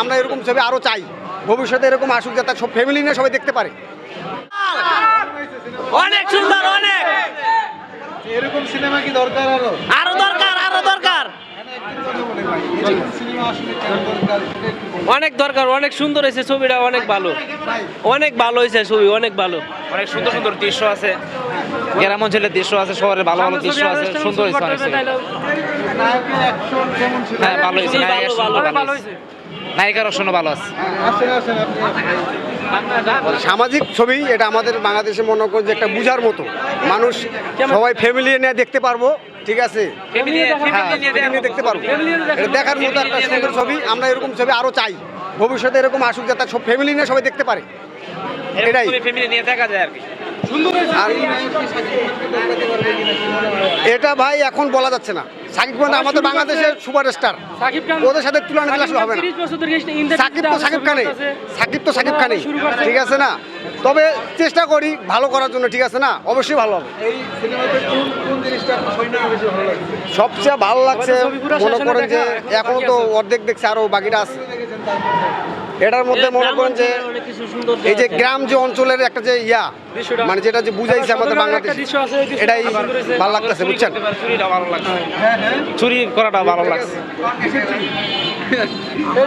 আমরা এরকম ছবি আরও চাই। ভবিষ্যতে এরকম আসুক যাতে সব ফ্যামিলি নিয়ে সবাই দেখতে পারে। অনেক সুন্দর অনেক। এরকম সিনেমা কি দরকার আরও? আরও দরকার আরও দরকার। অনেক দরকার অনেক সুন্দর হয়েছে ছবিটা অনেক ভালো। অনেক ভালো হয়েছে ছবি অনেক ভালো। অনেক সুন্দর সুন্দর দৃশ্য আছে। গ্রাম অঞ্চলের দৃশ্য আছে শহরের ভালো ভালো দৃশ্য আছে সুন্দর হয়েছে অনেক ছবি। নায়কের অ্যাকশন কেমন ছিল হ্যাঁ ভালো হয়েছে ভালো, হয়েছে। নায়িকার ভালো আছে। সামাজিক ছবি এটা আমাদের বাংলাদেশে মনে করেন যে একটা বুঝার মতো। মানুষ সবাই ফ্যামিলি নিয়ে দেখতে পারব ঠিক আছে? হ্যাঁ নিয়ে দেখতে পারব। এটা দেখার মতো একটা সুন্দর ছবি আমরা এরকম ছবি আরও চাই। ভবিষ্যতে এরকম আসুক যাতে সব ফ্যামিলি নিয়ে সবাই দেখতে পারে। এটাই। ফ্যামিলি নিয়ে দেখা যায় আর কি। আর এটা ভাই এখন বলা যাচ্ছে না। সাকিব খান আমাদের বাংলাদেশের সুপারস্টার। সাকিব খান ওদের সাথে তুলনা দিলে হবে না। 30 বছর ধরে ইন্ডিয়া সাকিব তো সাকিব খানে সাকিব তো সাকিব খানে ঠিক আছে না? তবে চেষ্টা করি ভালো করার জন্য ঠিক আছে না? অবশ্যই ভালো হবে। এই সিনেমাতে কোন কোন জিনিসটা আপনার সবথেকে বেশি ভালো লাগছে? সবচেয়ে ভালো লাগছে মনে করেন যে এখনও তো অর্ধেক দেখছে আরও বাকিটা আছে। এটার মধ্যে মনে করেন যে এই যে গ্রাম যে অঞ্চলের একটা যে ইয়া মানে যেটা যে বুঝাইছে আমাদের বাংলাদেশ এটাই ভালো লাগতেছে বুঝছেন? চুরিটা ভালো লাগছে। হ্যাঁ হ্যাঁ। চুরি করাটা ভালো লাগছে। এই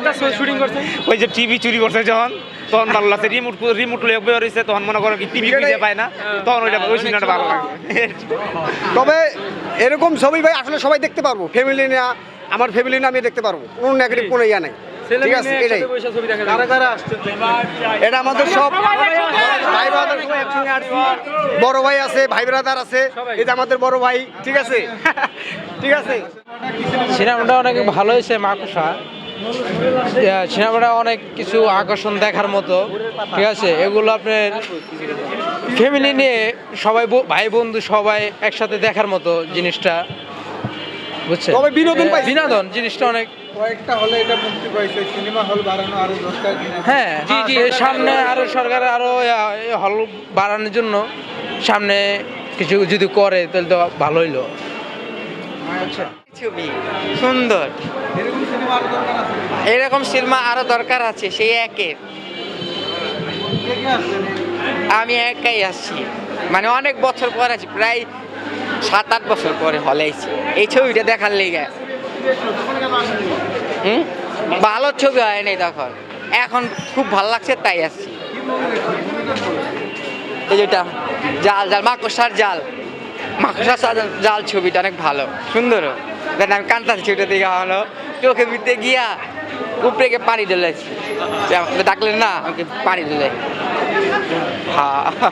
একটা শুটিং করছে। ওই যে টিভি চুরি করছে যখন তখন ভালো লাগছে। রিমোট রিমোট বের হয়েছে তখন মনে করো কি টিভি খুঁজে পায় না তখন ওইটা ওই সিনেমাটা ভালো লাগে তবে এরকম ছবি ভাই আসলে সবাই দেখতে পারব। ফ্যামিলি নিয়ে আমার ফ্যামিলি নিয়ে আমি দেখতে পারব। কোনো নেগেটিভ কোনো ইয়া নাই। ঠিক আছে এটাই। এটা আমাদের সব ভাই ব্রাদার একসঙ্গে আসছি বড় ভাই আছে ভাই ব্রাদার আছে। এই যে আমাদের বড় ভাই ঠিক আছে? ঠিক আছে? সিনেমাটা অনেক ভালো হয়েছে মাকুসা সিনেমাটা অনেক কিছু আকর্ষণ দেখার মতো। ঠিক আছে? এগুলো আপনার ফ্যামিলি নিয়ে সবাই ভাই বন্ধু সবাই একসাথে দেখার মতো জিনিসটা। বুঝছেন? তবে বিনোদন। বিনোদন জিনিসটা অনেক কয়েকটা হলে এটা মুক্তি পাইছে। সিনেমা হল বাড়ানো আরও দরকার কিনা? হ্যাঁ এর সামনে আরও সরকার আরও হল বাড়ানোর জন্য সামনে কিছু যদি করে তাহলে তো ভালো হইল। ছবি সুন্দর। এরকম সিনেমা আরও দরকার আছে? সেই একের। আমি একাই আসছি। মানে অনেক বছর পর আছি প্রায় সাত আট বছর পরে হলে এই ছবিটা দেখার লেগে। হুম? ভালো ছবি হয় নাই তখন। এখন খুব ভালো লাগছে, তাই আসছি। এই জাল জাল, মাকড়সার জাল। মাকড়সার জাল- ছবিটা অনেক ভালো, সুন্দর। আমি কান্তাছি ছবিটা দেখে হলো চোখে ভিতরে গিয়া উপরে গিয়ে পানি ঢেলেছি। ডাকলেন না, আমাকে পানি ঢেলে। হ্যাঁ